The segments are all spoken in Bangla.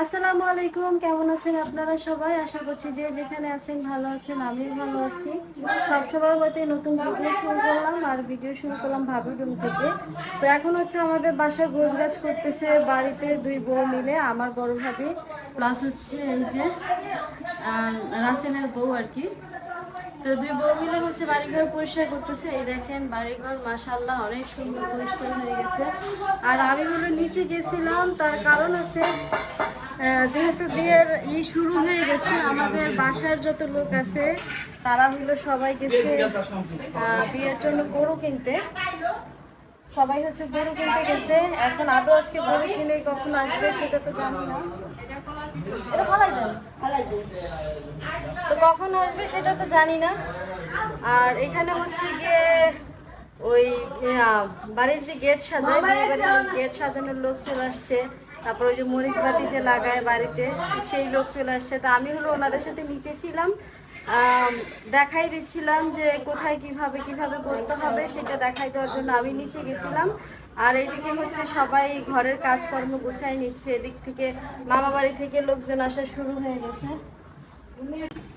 আসসালামু আলাইকুম, কেমন আছেন আপনারা সবাই? আশা করছি যে যেখানে আছেন ভালো আছেন আমি ভালো আছি। সব সবার মতে নতুন ভিডিও শুরু করলাম, আর ভিডিও শুরু করলাম ভাবি রুম থেকে। তো এখন হচ্ছে আমাদের বাসায় গোছগাছ করতেছে, বাড়িতে দুই বউ মিলে, আমার বড় ভাবি প্লাস হচ্ছে এই যে রাসেলের বউ আর কি। তো দুই বউ মিলে হচ্ছে বাড়িঘর পরিষ্কার করতেছে। এই দেখেন বাড়িঘর মাসাল্লাহ অনেক সুন্দর পরিষ্কার হয়ে গেছে। আর আমি হলো নিচে গেছিলাম, তার কারণ আছে যেহেতু বিয়ের ই শুরু হয়ে গেছে, আমাদের বাসার যত লোক আছে, তারা হলো সবাই গেছে বিয়ের জন্য গরু কিনতে। সবাই হচ্ছে গরু কিনতে গেছে। এখন আদৌ আজকে গরু কিনে কখন আসবে সেটা তো জানি না। তো কখন আসবে সেটা তো জানি না। আর এখানে হচ্ছে গিয়ে ওই বাড়ির যে গেট সাজায় গেট সাজানোর লোক চলে আসছে। তারপর ওই যে মরিচ বাতি যে লাগায় বাড়িতে সেই লোক চলে আসছে। তা আমি হলো ওনাদের সাথে নিচে ছিলাম। দেখাই দিচ্ছিলাম যে কোথায় কীভাবে কীভাবে করতে হবে সেটা দেখাই দেওয়ার জন্য আমি নিচে গেছিলাম। আর এইদিকে হচ্ছে সবাই ঘরের কাজকর্ম গুছাই নিচ্ছে। এদিক থেকে মামা বাড়ি থেকে লোকজন আসা শুরু হয়ে গেছে।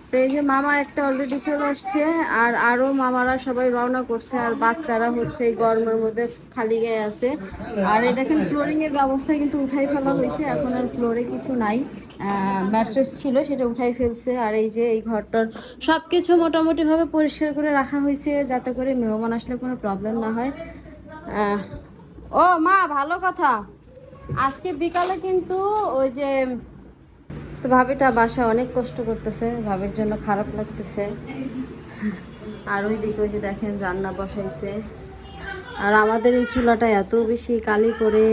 তো এই যে মামা একটা অলরেডি চলে আসছে, আর আরও মামারা সবাই রওনা করছে, আর বাচ্চারা হচ্ছে এই গরমের মধ্যে খালি গায়ে আছে। আর এই দেখেন ফ্লোরিং এর ব্যবস্থা কিন্তু উঠাই ফেলা হয়েছে, এখন আর ফ্লোরে কিছু নাই। ম্যাট্রেস ছিল, সেটা উঠাই ফেলছে, আর এই যে এই ঘরটার সব কিছু মোটামুটি ভাবে পরিষ্কার করে রাখা হয়েছে, যাতে করে মেহমান আসলে কোনো প্রবলেম না হয়। ও মা, ভালো কথা। আজকে বিকালে কিন্তু ওই যে তো ভাবিটা বাসা অনেক কষ্ট করতেছে, ভাবির জন্য খারাপ লাগতেছে। আর ওই দিকে ওই যে দেখেন রান্না বসাইছে। আর আমাদের এই চুলাটা এত বেশি কালি করে।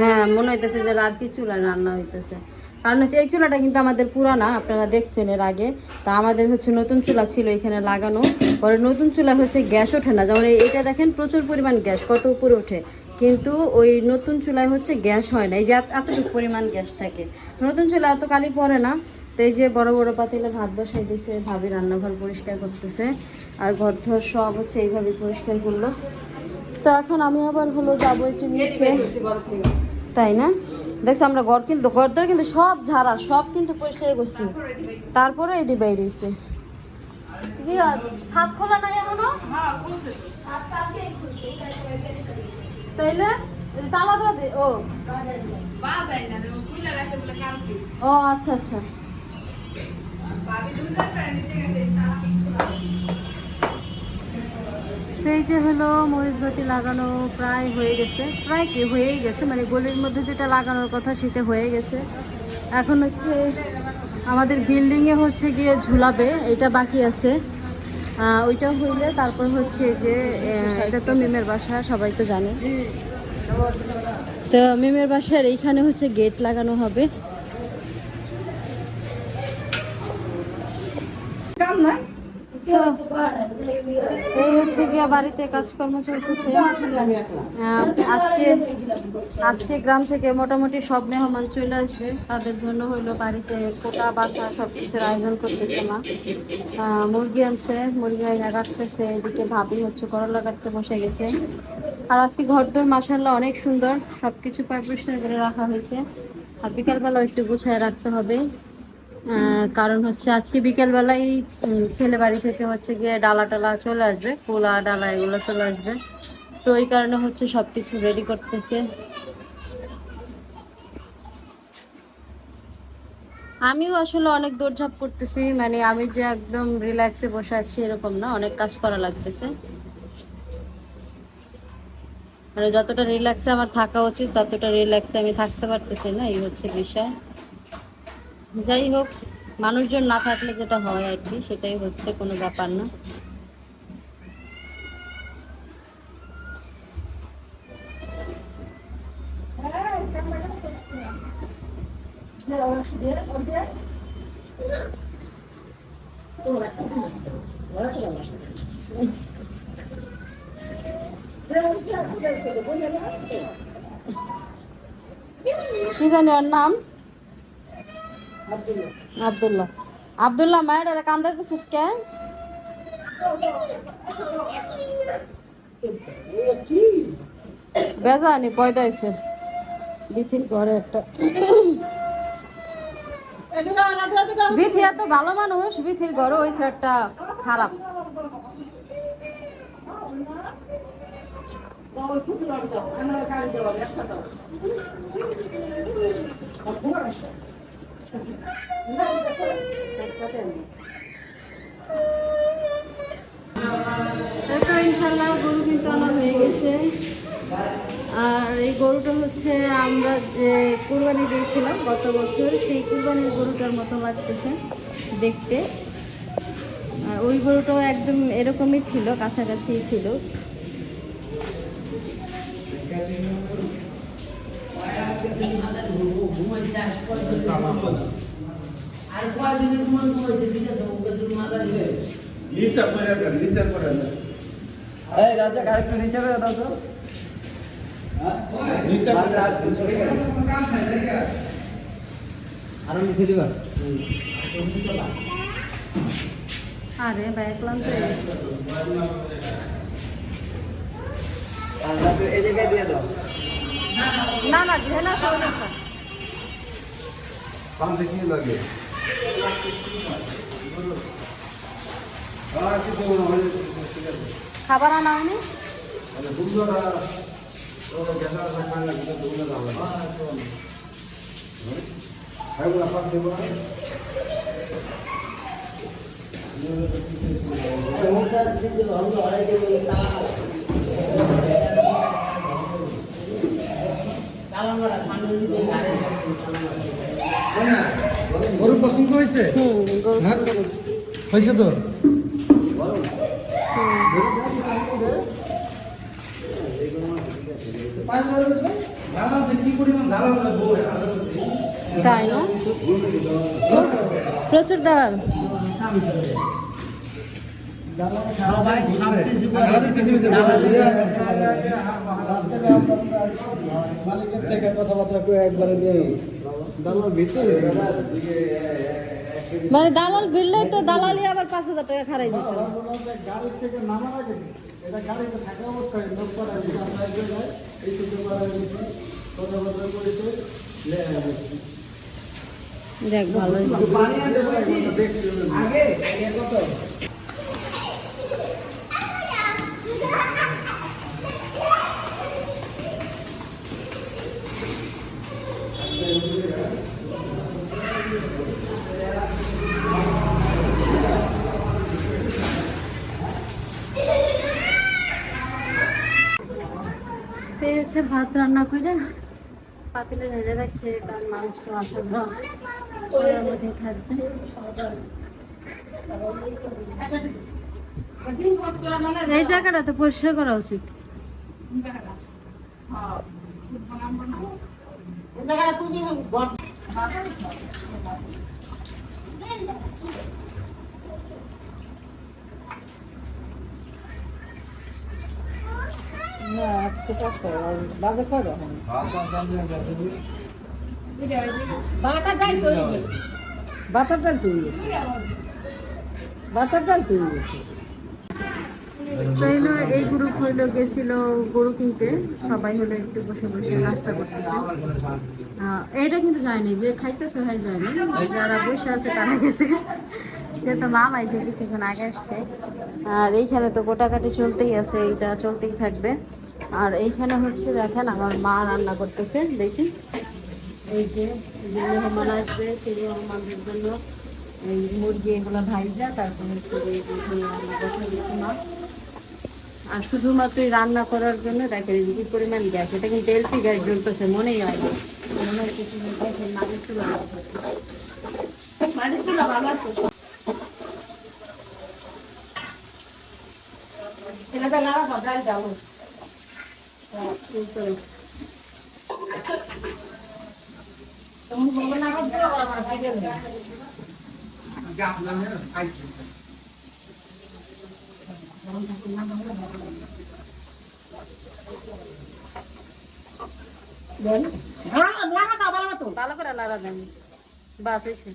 হ্যাঁ মনে হইতেছে যে রাতি চুলায় রান্না হইতেছে। কারণ হচ্ছে এই চুলাটা কিন্তু আমাদের পুরানা, আপনারা দেখছেন এর আগে। তা আমাদের হচ্ছে নতুন চুলা ছিল এখানে লাগানো। পরে নতুন চুলা হচ্ছে গ্যাস ওঠে না। যেমন এটা দেখেন প্রচুর পরিমাণ গ্যাস, কত উপরে ওঠে। কিন্তু ওই নতুন চুলায় হচ্ছে গ্যাস হয় না। এই যে এত- এতটুকু পরিমাণ গ্যাস থাকে। নতুন চুলা এত কালি পড়ে না। তো এই যে বড় বড় পাতিলে ভাত বসাই দিছে ভাবি রান্নাঘর পরিষ্কার করতেছে। আর ঘর ধর সব হচ্ছে এইভাবে পরিষ্কার করল। তো এখন আমি আবার হলো যাব একটু নিচে। তাই না? দেখছ আমরা ঘর কিন্তু ঘর দর কিন্তু সব ঝাড়া সব কিন্তু পরিষ্কার করছি। তারপরে এটি বাইর হয়েছে। হাত খোলা নাই এখনও তাইলে তালা দাও দে, ও। ও আচ্ছা আচ্ছা। সেই যে হলো মরিচবাতি লাগানো প্রায় হয়ে গেছে। প্রায় কি, হয়েই গেছে মানে গলির মধ্যে যেটা লাগানোর কথা সেটা হয়ে গেছে। এখন হচ্ছে আমাদের বিল্ডিংয়ে হচ্ছে গিয়ে ঝুলাবে, এটা বাকি আছে। ওইটা হইলে তারপর হচ্ছে যে এটা তো মেমের বাসা সবাই তো জানে। তো মেমের বাসার এইখানে হচ্ছে গেট লাগানো হবে। হচ্ছে গিয়া বাড়িতে কাজকর্ম চলতেছে। আজকে আজকে গ্রাম থেকে মোটামুটি সব মেহমান চলে আসবে। তাদের জন্য হইল বাড়িতে কোটা, বাছা সব কিছুর আয়োজন করতেছে মা। মুরগি আনছে, মুরগি আইনা কাটতেছে, এদিকে ভাবি হচ্ছে করলা কাটতে বসে গেছে। আর আজকে ঘর দোর মাসাল্লাহ অনেক সুন্দর সব কিছু পরিষ্কার করে রাখা হয়েছে। আর বিকালবেলা একটু গুছায় রাখতে হবে। কারণ হচ্ছে আজকে বিকেলবেলায় ছেলে বাড়ি থেকে হচ্ছে গিয়ে ডালা টালা চলে আসবে, কোলা ডালা এগুলো চলে আসবে। তো এই কারণে হচ্ছে সবকিছু রেডি করতেছে। আমিও আসলে অনেক দৌড়ঝাঁপ করতেছি মানে আমি যে একদম রিল্যাক্সে বসে আছি এরকম না, অনেক কাজ করা লাগতেছে। মানে যতটা রিল্যাক্সে আমার থাকা উচিত, ততটা রিল্যাক্সে আমি থাকতে পারতেছি না, এই হচ্ছে বিষয়। যাই হোক, মানুষজন না থাকলে যেটা হয় আর কি, সেটাই হচ্ছে, কোনো ব্যাপার না। কি জানি ওর নাম? আব্দুল্লাহ। আব্দুল্লাহ। মায়ের এটা কান্দাইতেছিস কে? বেজানি পয়দা হয়েছে বিথির ঘরে একটা। বিথি এত ভালো মানুষ, বিথির ঘরে ওই একটা খারাপ। এই তো ইনশাল্লাহ গরু কিন্তু আনা হয়ে গেছে। আর এই গরুটা হচ্ছে আমরা যে কুরবানি দিয়েছিলাম গত বছর, সেই কুরবানির গরুটার মতো লাগতেছে দেখতে। আর ওই গরুটাও একদম এরকমই ছিল, কাছাকাছি ছিল। আর কয়দিনের সময় ঘুমাইছে ঠিক আছে ওকে তুমি মাথা দিলে নিচে করে দেন নিচে করে দেন এই রাজা আরেকটু নিচে করে দাও তো আরও দিবা আরে এই জায়গায় দিয়ে দাও। না না ঝেনা সব দেখা পান্তে কি লাগে। খাবার আনা হয়নি? মানে সুন্দর ও গেলা রাখা লাগে তো দুলা দাও হাই বলা পাস দেব ওটা দিতে হবে অড়াই দেবে তালা মারা সামনে দিতে গাড়ি গরু পছন্দ হয়েছে হ্যাঁ? হয়েছে। তোর লাগবো তাই না প্রচুর দালাল সবাই সব কিছু করে আমাদের কিছু কিছু দালালি মালিকের থেকে কথাবার্তা কয়ে একবারে দিয়ে দালাল ভিতরে মানে দালাল ভিড়লেই তো দালালি আবার পাঁচ হাজার টাকা খারাই দিত গাড়ির থেকে নামার আগে এটা গাড়িতে থাকা অবস্থায় লোক করা হয়েছে আমরা এক জায়গায় এই সুযোগ করা কথাবার্তা করেছে। দেখ ভালো আগে? কত এই হচ্ছে ভাত রান্না করে। পাতিলে ঢেলে রাখছে, কারণ মানুষ আসা মধ্যে থাকবে। এই জায়গাটা তো পরিষ্কার করা উচিত। বাতার ডাল তৈরি ডাল তৈরি এই গ্রুপ হইল গেছিল গরু কিনতে। সবাই হলো একটু বসে বসে নাস্তা করতেছে। এটা কিন্তু যায়নি যে খাইতেছে হয় যায়নি যারা বসে আছে তারা গেছে। সে তো মাম আইসে কিছুক্ষণ আগে আসছে। আর এইখানে তো গোটাকাটি চলতেই আছে এইটা চলতেই থাকবে। আর এইখানে হচ্ছে দেখেন আমার মা রান্না করতেছে দেখি এই যে মেহমান আসবে সেই মেহমানদের জন্য। এই মুরগি এগুলো ভাইজা, তারপর হচ্ছে আর শুধুমাত্র রান্না করার জন্য দেখেন এই কি পরিমাণ গ্যাস, এটা কিন্তু এলপি গ্যাস জ্বলতেছে, মনেই হয় মনে হয় কিছু মাটির চুলা আছে। ঠিক ভালো করে নাড়া দেন। বাস হয়েছে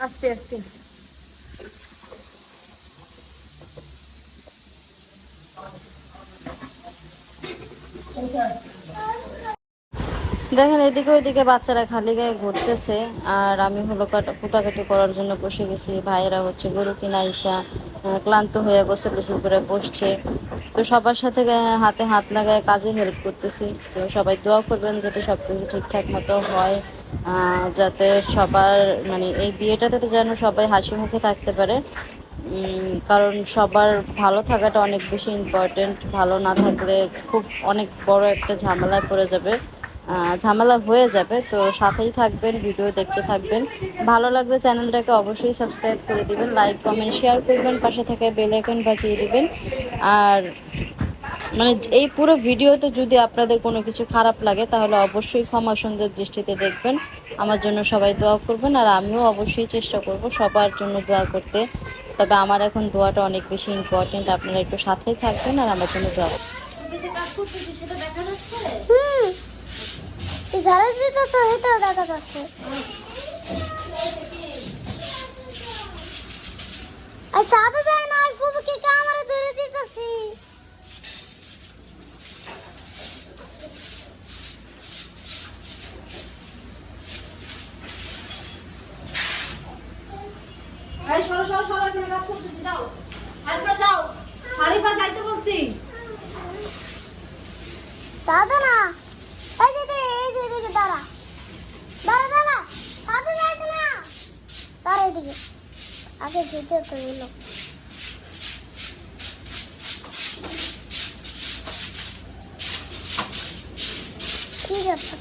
আস্তে আস্তে। দেখেন, এদিকে ওইদিকে বাচ্চারা খালি গায়ে ঘুরতেছে, আর আমি হলো কাটা কুটাকাটি করার জন্য বসে গেছি। ভাইয়েরা হচ্ছে গরু কিনা ইসা ক্লান্ত হয়ে গোসল টোসল করে বসছে। তো সবার সাথে হাতে হাত লাগায় কাজে হেল্প করতেছি। তো সবাই দোয়া করবেন যাতে সব কিছু ঠিকঠাক মতো হয় যাতে সবার মানে এই বিয়েটাতে তো যেন সবাই হাসি মুখে থাকতে পারে। কারণ সবার ভালো থাকাটা অনেক বেশি ইম্পর্টেন্ট ভালো না থাকলে খুব অনেক বড় একটা ঝামেলায় পড়ে যাবে। ঝামেলা হয়ে যাবে। তো সাথেই থাকবেন, ভিডিও দেখতে থাকবেন। ভালো লাগলে চ্যানেলটাকে অবশ্যই সাবস্ক্রাইব করে দিবেন লাইক কমেন্ট শেয়ার করবেন, পাশে থেকে বেল আইকন বাজিয়ে দিবেন। আর মানে এই পুরো ভিডিওতে যদি আপনাদের কোনো কিছু খারাপ লাগে, তাহলে অবশ্যই ক্ষমা সুন্দর দৃষ্টিতে দেখবেন। আমার জন্য সবাই দোয়া করবেন, আর আমিও অবশ্যই চেষ্টা করব সবার জন্য দোয়া করতে। তবে আমার এখন দোয়াটা অনেক বেশি ইম্পর্টেন্ট আপনারা একটু সাথে থাকবেন আর আমার জন্য দোয়া। করবেন। হুম। ঝাড়ু দিতে তো দেখা যাচ্ছে। আচ্ছা আদা যায় না আর ফুবুকে কামড়ে ধরে দিতেছি? সরো সরো সরো। সাদা এই যে এই আগে ঠিক আছে ঠিক আছে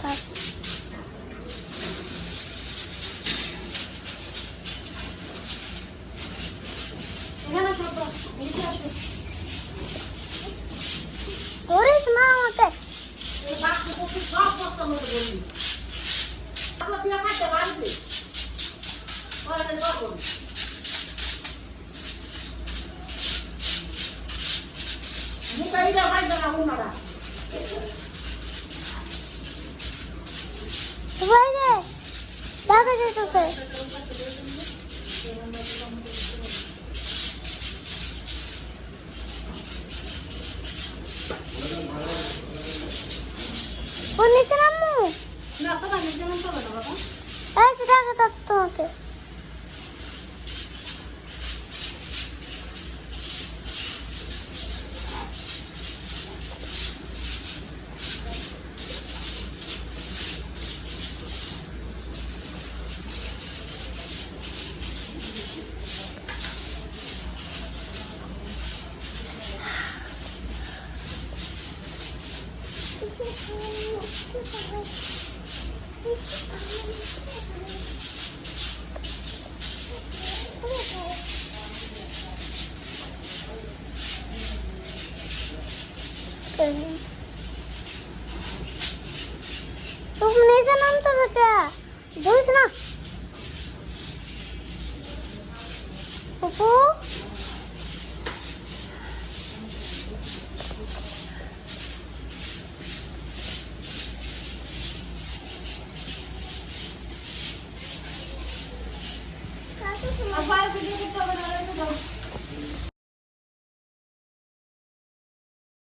থাক। এখানে সরো নিচে আসো ধরিস না আমাকে এই বাক্স করতে সব কষ্ট মতো বলি আপনার দিয়ে কাটতে পারবে পরে কেন করব মুখে ইটা পাইবে না উনারা ভাই যে দেখা যেতেছে ও নিচে নামু না